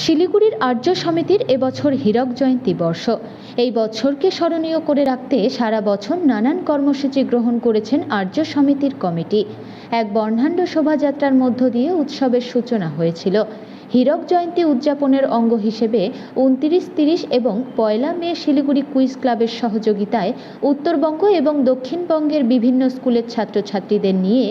শিলিগুড়ির আর্য সমিতির এবছর হীরক জয়ন্তী বর্ষ। এই বছরকে স্মরণীয় করে রাখতে সারা বছর নানান কর্মসূচি গ্রহণ করেছেন আর্য সমিতির কমিটি। এক বর্ণাঢ্য শোভাযাত্রার মধ্য দিয়ে উৎসবের সূচনা হয়েছিল। হীরক জয়ন্তী উদযাপনের অঙ্গ হিসেবে উনত্রিশ তিরিশ এবং পয়লা মে শিলিগুড়ি কুইজ ক্লাবের সহযোগিতায় উত্তরবঙ্গ এবং দক্ষিণবঙ্গের বিভিন্ন স্কুলের ছাত্রছাত্রীদের নিয়ে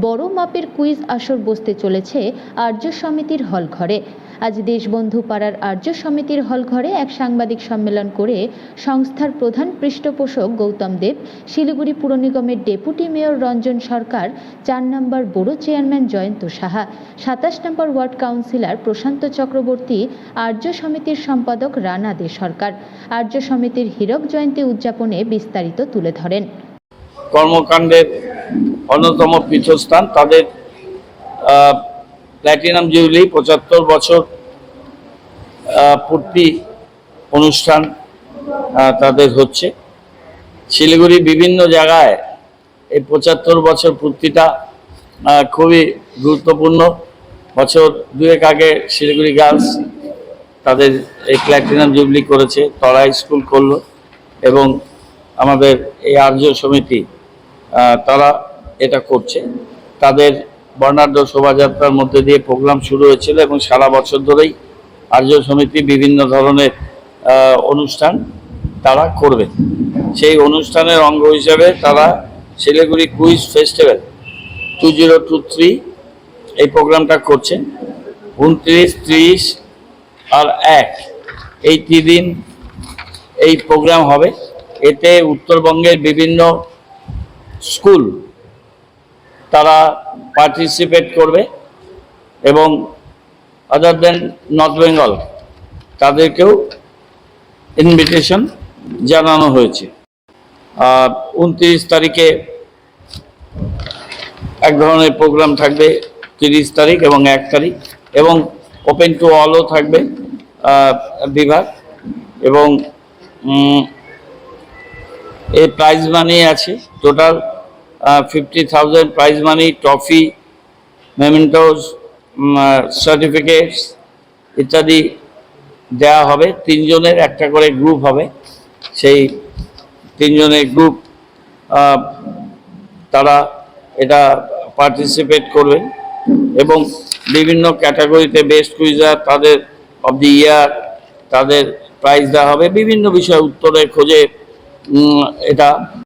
বড় মাপের কুইজ আসর বসতে চলেছে আর্য সমিতির হলঘরে। আজ দেশবন্ধু পাড়ার আর্য সমিতির হলঘরে এক সাংবাদিক সম্মেলন করে সংস্থার প্রধান পৃষ্ঠপোষক গৌতম দেব, শিলিগুড়ি পুর নিগমের ডেপুটি মেয়র রঞ্জন সরকার, চার নম্বর বড় চেয়ারম্যান জয়ন্ত সাহা, সাতাশ number ward councillor Prashanta Chakraborty, Arya সমিতির সম্পাদক রানা দে সরকার। আর্য সমিতির হীরক জয়ন্তী উদযাপনে বিস্তারিত তুলে ধরেন। কর্মকাণ্ডের অন্যতম পীঠস্থান তাদের প্ল্যাটিনাম জুবিলি পঁচাত্তর বছর পূর্তি অনুষ্ঠান তাদের হচ্ছে। শিলিগুড়ি বিভিন্ন জায়গায় এই পঁচাত্তর বছর পূর্তিটা খুবই গুরুত্বপূর্ণ। বছর দুয়েক আগে শিলিগুড়ি গার্লস তাদের এই প্ল্যাটিনাম জুবলি করেছে, তরা স্কুল করল এবং আমাদের এই আর্য সমিতি তারা এটা করছে। তাদের বর্ণাঢ্য শোভাযাত্রার মধ্যে দিয়ে প্রোগ্রাম শুরু হয়েছিল এবং সারা বছর ধরেই আর্য সমিতি বিভিন্ন ধরনের অনুষ্ঠান তারা করবে। সেই অনুষ্ঠানের অঙ্গ হিসাবে তারা Siliguri quiz festival two zero two three এই প্রোগ্রামটা করছে। উনত্রিশ, ত্রিশ আর এক এই তিন এই প্রোগ্রাম হবে। এতে উত্তরবঙ্গের বিভিন্ন স্কুল তারা পার্টিসিপেট করবে এবং আদার দেন নর্থ বেঙ্গল তাদেরকেও ইনভিটেশন জানানো হয়েছে। উনত্রিশ তারিখে এক ধরনের প্রোগ্রাম থাকবে, তিরিশ তারিখ এবং এক তারিখ, এবং ওপেন টু অলও থাকবে বিভাগ, এবং এই প্রাইজ মানি আছে total fifty thousand prize money trophy mementos certificates ইত্যাদি দেওয়া হবে। তিনজনের, একটা করে গ্রুপ হবে। সেই তিনজনের গ্রুপ তারা এটা পার্টিসিপেট করবে এবং বিভিন্ন ক্যাটাগরিতে বেস্ট কুইজার তাদের অব দি ইয়ার তাদের প্রাইজ দেওয়া হবে। বিভিন্ন বিষয় উত্তরের খোঁজে এটা